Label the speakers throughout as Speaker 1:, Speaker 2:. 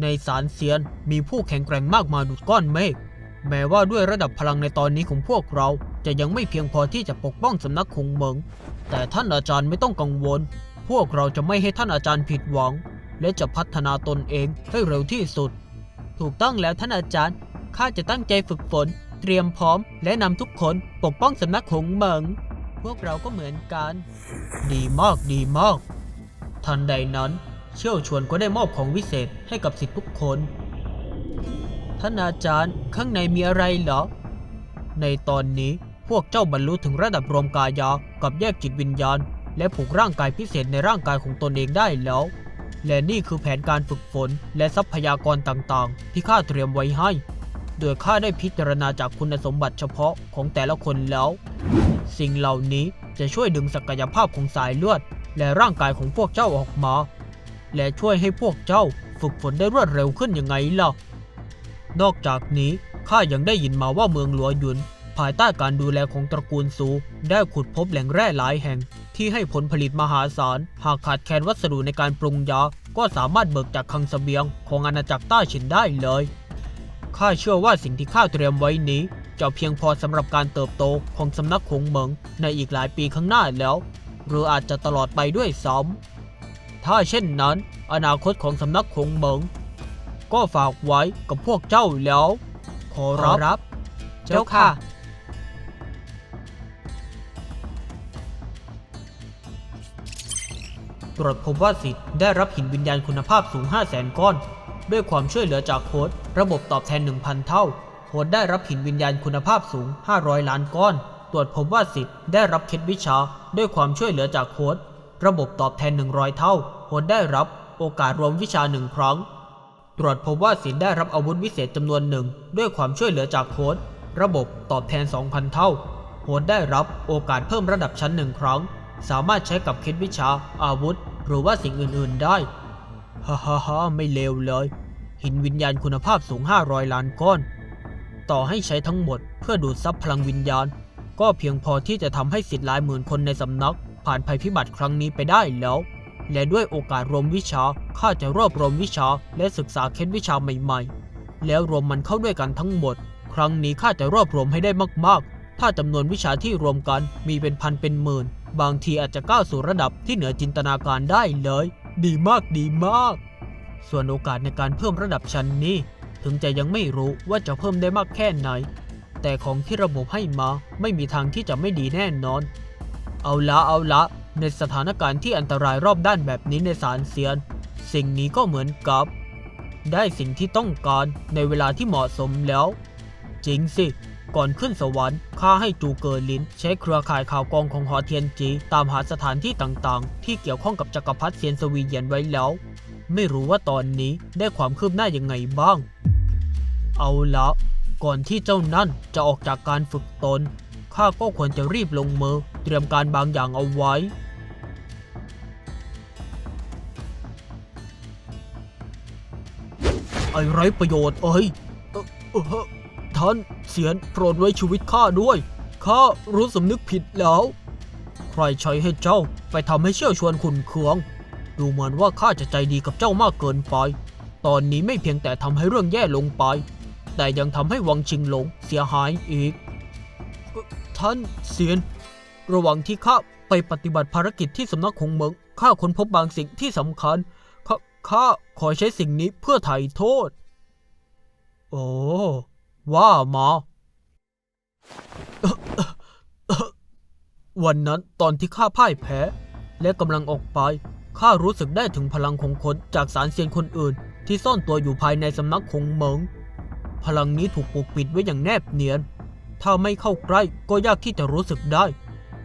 Speaker 1: ในสารเซียนมีผู้แข็งแกร่งมากมายดุดก้อนเมฆแม้ว่าด้วยระดับพลังในตอนนี้ของพวกเราจะยังไม่เพียงพอที่จะปกป้องสำนักคงเหมิงแต่ท่านอาจารย์ไม่ต้องกังวล พวกเราจะไม่ให้ท่านอาจารย์ผิดหวัง และจะพัฒนาตนเองให้เร็วที่สุด ถูกต้องแล้วท่านอาจารย์ ข้าจะตั้งใจฝึกฝน เตรียมพร้อม และนำทุกคนปกป้องสำนักคงเหมิงพวกเราก็เหมือนกัน ดีมากดีมาก ทันใดนั้น เชี่ยวชวนก็ได้มอบของวิเศษให้กับสิทธิทุกคน ท่านอาจารย์ข้างในมีอะไรเหรอ ในตอนนี้พวกเจ้าบรรลุถึงระดับรวมกายากับแยกจิตวิญญาณ และผูกร่างกายพิเศษในร่างกายของตนเองได้แล้ว และนี่คือแผนการฝึกฝนและทรัพยากรต่างๆ ที่ข้าเตรียมไว้ให้ โดยข้าได้พิจารณาจากคุณสมบัติเฉพาะของแต่ละคนแล้ว สิ่งเหล่านี้จะช่วยดึงศักยภาพของสายเลือด และร่างกายของพวกเจ้าออกมา และช่วยให้พวกเจ้าฝึกฝนได้รวดเร็วขึ้นยังไงล่ะ นอกจากนี้ข้ายังได้ยินมาว่าเมืองหลวหยุน ภายใต้การดูแลของตระกูลซู ได้ขุดพบแหล่งแร่หลายแห่ง ที่ให้ผลผลิตมหาศาล หากขาดแคลนวัสดุในการปรุงยา ก็สามารถเบิกจากคลังสเสบียงของอาณาจักรต้าฉินได้เลยข้าเชื่อว่าสิ่งที่ข้าเตรียมไว้นี้ จะเพียงพอสำหรับการเติบโตของสำนักคงเหมิงในอีกหลายปีข้างหน้าแล้ว หรืออาจจะตลอดไปด้วยซ้ำ ถ้าเช่นนั้น อนาคตของสำนักคงเหมิง ก็ฝากไว้กับพวกเจ้าแล้ว ขอรับ เจ้าค่ะ ตรวจพบว่าสิทธิ์ได้รับหินวิญญาณคุณภาพสูง 5 0 0แสนก้อน ด้วยความช่วยเหลือจากโค้ดระบบตอบแทน 1,000 เท่า โค้ดได้รับหินวิญญาณคุณภาพสูง 500 ล้านก้อน ตรวจพบว่าสิทธิ์ได้รับเคล็ดวิชา ด้วยความช่วยเหลือจากโค้ดระบบตอบแทน 100 เท่า โค้ดได้รับโอกาสรวมวิชาหนึ่งครั้ง ตรวจพบว่าสินได้รับอาวุธวิเศษจำนวนหนึ่ง ด้วยความช่วยเหลือจากโค้ดระบบตอบแทน 2,000 เท่าโค้ดได้รับโอกาสเพิ่มระดับชั้นหนึ่งครั้ง สามารถใช้กับเคล็ดวิชา อาวุธ หรือว่าสิ่งอื่นๆได้ ฮ่าฮ่าฮ่าไม่เลวเลย หินวิญญาณคุณภาพสูง 500 ล้านก้อน ต่อให้ใช้ทั้งหมดเพื่อดูดซับพลังวิญญาณ ก็เพียงพอที่จะทำให้สิทธิ์หลายหมื่นคนในสำนัก ผ่านภัยพิบัติครั้งนี้ไปได้แล้ว และด้วยโอกาสรวมวิชาข้าจะรวบรวมวิชาและศึกษาเคล็ดวิชาใหม่ๆ แล้วรวมมันเข้าด้วยกันทั้งหมด ครั้งนี้ข้าจะรวบรวมให้ได้มากๆ ถ้าจำนวนวิชาที่รวมกันมีเป็นพันเป็นหมื่น บางทีอาจจะก้าวสู่ระดับที่เหนือจินตนาการได้เลย ดีมากดีมาก ส่วนโอกาสในการเพิ่มระดับชั้นนี้ ถึงจะยังไม่รู้ว่าจะเพิ่มได้มากแค่ไหน แต่ของที่ระบบให้มาไม่มีทางที่จะไม่ดีแน่นอน เอาละเอาละ ในสถานการณ์ที่อันตรายรอบด้านแบบนี้ในสารเซียน สิ่งนี้ก็เหมือนกับ ได้สิ่งที่ต้องการในเวลาที่เหมาะสมแล้ว จริงสิ ก่อนขึ้นสวรรค์ข้าให้จูเกิอลิน ใช้เครือข่ายข่าวกรองของหอเทียนจี ตามหาสถานที่ต่างๆ ที่เกี่ยวข้องกับจักรพรรดิเซียนสวีเยียนไว้แล้ว ไม่รู้ว่าตอนนี้ได้ความคืบหน้ายังไงบ้าง เอาละก่อนที่เจ้านั่นจะออกจากการฝึกตนข้าก็ควรจะรีบลงมือ เตรียมการบางอย่างเอาไว้ อ้ไร้ประโยชน์เอ้ยท่านเสียนโปรดไว้ชีวิตข้าด้วย ข้ารู้สำนึกผิดแล้ว ใครใช้ให้เจ้าไปทำให้เชี่ยวชวนขุนเคือง ดูเหมือนว่าข้าจะใจดีกับเจ้ามากเกินไป ตอนนี้ไม่เพียงแต่ทำให้เรื่องแย่ลงไป แต่ยังทำให้วังชิงหลงเสียหายอีก ท่านเสียน ระหว่างที่ข้าไปปฏิบัติภารกิจที่สำนักของเมืองข้าค้นพบบางสิ่งที่สำคัญ ข้าขอใช้สิ่งนี้เพื่อไถ่โทษ โอ้ ว่ามา วันนั้นตอนที่ข้าพ่ายแพ้ และกำลังออกไป ข้ารู้สึกได้ถึงพลังของคนจากสารเซียนคนอื่น ที่ซ่อนตัวอยู่ภายในสำนักของเหมิง พลังนี้ถูกปกปิดไว้อย่างแนบเนียน ถ้าไม่เข้าใกล้ก็ยากที่จะรู้สึกได้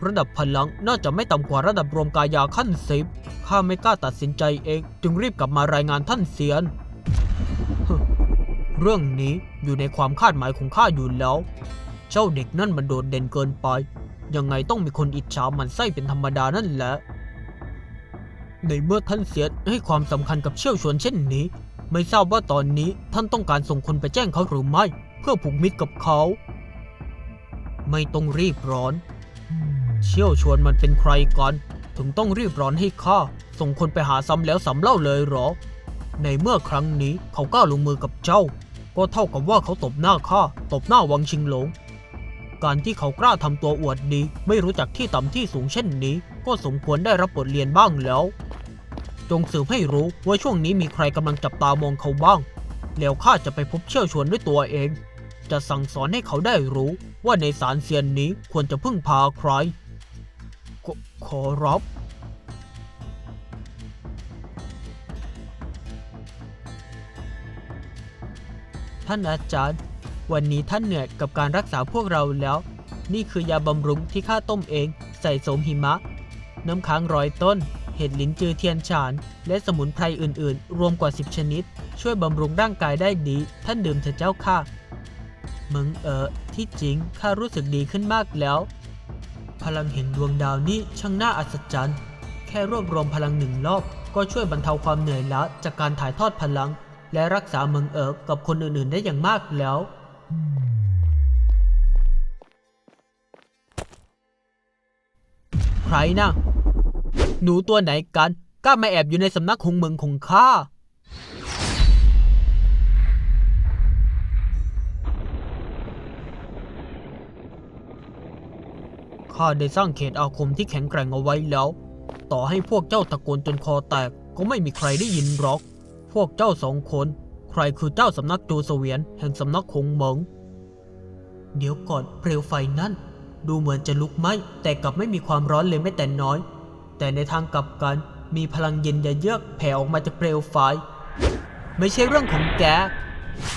Speaker 1: ระดับพลังน่าจะไม่ต่ำกว่าระดับรวมกายาขั้นสิบ ข้าไม่กล้าตัดสินใจเอง จึงรีบกลับมารายงานท่านเสียน เรื่องนี้อยู่ในความคาดหมายของข้าอยู่แล้ว เจ้าเด็กนั่นมันโดดเด่นเกินไป ยังไงต้องมีคนอิจฉามันไส้เป็นธรรมดานั่นแหละ ในเมื่อท่านเสียนให้ความสำคัญกับเชี่ยวชวนเช่นนี้ ไม่ทราบว่าตอนนี้ท่านต้องการส่งคนไปแจ้งเขาหรือไม่ เพื่อผูกมิตรกับเขา ไม่ต้องรีบร้อน เชี่ยวชวนมันเป็นใครกัน ถึงต้องรีบร้อนให้ข้าส่งคนไปหาซ้ำแล้วซ้ำเล่าเลยเหรอ ในเมื่อครั้งนี้เขากล้าลงมือกับเจ้า ก็เท่ากับว่าเขาตบหน้าข้าตบหน้าวังชิงหลง การที่เขากล้าทำตัวอวดดี ไม่รู้จักที่ต่ำที่สูงเช่นนี้ ก็สมควรได้รับบทเรียนบ้างแล้ว จงสืบให้รู้ว่าช่วงนี้มีใครกำลังจับตามองเขาบ้าง แล้วข้าจะไปพบเชี่ยวชวนด้วยตัวเอง จะสั่งสอนให้เขาได้รู้ว่าในสารเซียนนี้ควรจะพึ่งพาใคร ขอรบท่านอาจารย์ วันนี้ท่านเหนื่อยกับการรักษาพวกเราแล้ว นี่คือยาบำรุงที่ข้าต้มเอง ใส่โสมหิมะ น้ำค้างร้อยต้น เห็ดลิ้นจือเทียนฉาน และสมุนไพรอื่น ๆ รวมกว่า 10 ชนิด ช่วยบำรุงร่างกายได้ดี ท่านดื่มเถอะเจ้าค่ะมึงเออที่จริงข้ารู้สึกดีขึ้นมากแล้ว พลังเห็นดวงดาวนี่ช่างน่าอัศจรรย์ แค่รวบรวมพลังหนึ่งรอบ ก็ช่วยบรรเทาความเหนื่อยล้าจากการถ่ายทอดพลัง และรักษาเมืองเอิกกับคนอื่นๆ ได้อย่างมากแล้ว ใครนะ หนูตัวไหนกันกล้ามาแอบอยู่ในสำนักของเมืองของข้า ข้าได้สร้างเขตอาคมที่แข็งแกร่งเอาไว้แล้ว ต่อให้พวกเจ้าตะโกนจนคอแตกก็ไม่มีใครได้ยินหรอก พวกเจ้าสองคน ใครคือเจ้าสำนักโจเสวียนแห่งสำนักคงเหมิง เดี๋ยวก่อนเปลวไฟนั่นดูเหมือนจะลุกไหม้แต่กลับไม่มีความร้อนเลยแม้แต่น้อย แต่ในทางกลับกันมีพลังเย็นยะเยือกแผ่ออกมาจากเปลวไฟ ไม่ใช่เรื่องของแก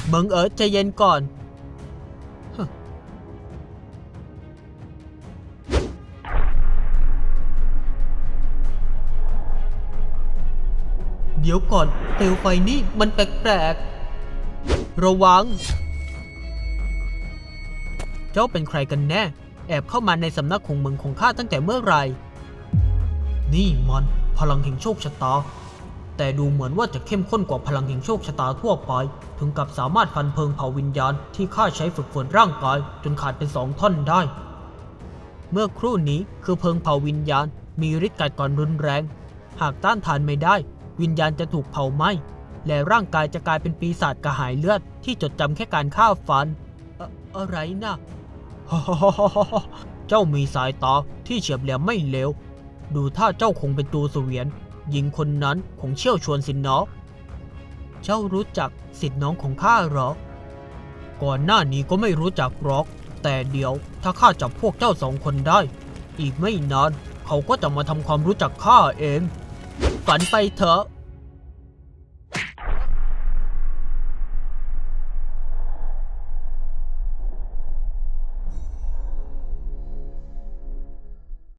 Speaker 1: เมิงเอ๋อใจเย็นก่อน เดี๋ยวก่อนเปลวไฟนี่มันแปลกๆ ระวัง เจ้าเป็นใครกันแน่ แอบเข้ามาในสำนักของเมืองของข้าตั้งแต่เมื่อไหร่ นี่มันพลังแห่งโชคชะตา แต่ดูเหมือนว่าจะเข้มข้นกว่าพลังแห่งโชคชะตาทั่วไป ถึงกับสามารถฟันเพิงเผาวิญญาณที่ข้าใช้ฝึกฝนร่างกาย จนขาดเป็นสองท่อนได้ เมื่อครู่นี้คือเพิงเผาวิญญาณมีฤทธิ์กัดก่อนรุนแรง หากต้านทานไม่ได้ วิญญาณจะถูกเผาไหม้และร่างกายจะกลายเป็นปีศาจกระหายเลือดที่จดจำแค่การฆ่าฟันอะอะไรนะเจ้ามีสายตาที่เฉียบแหลมไม่เลวดูถ้าเจ้าคงเป็นตัวเสวียนหญิงคนนั้นคงเชี่ยวชวนสินเนาะเจ้ารู้จักสิทธิ์น้องของข้าหรอ ก่อนหน้านี้ก็ไม่รู้จักหรอก แต่เดี๋ยวถ้าข้าจับพวกเจ้าสองคนได้ อีกไม่นานเขาก็จะมาทำความรู้จักข้าเอง ฝันไปเถอะ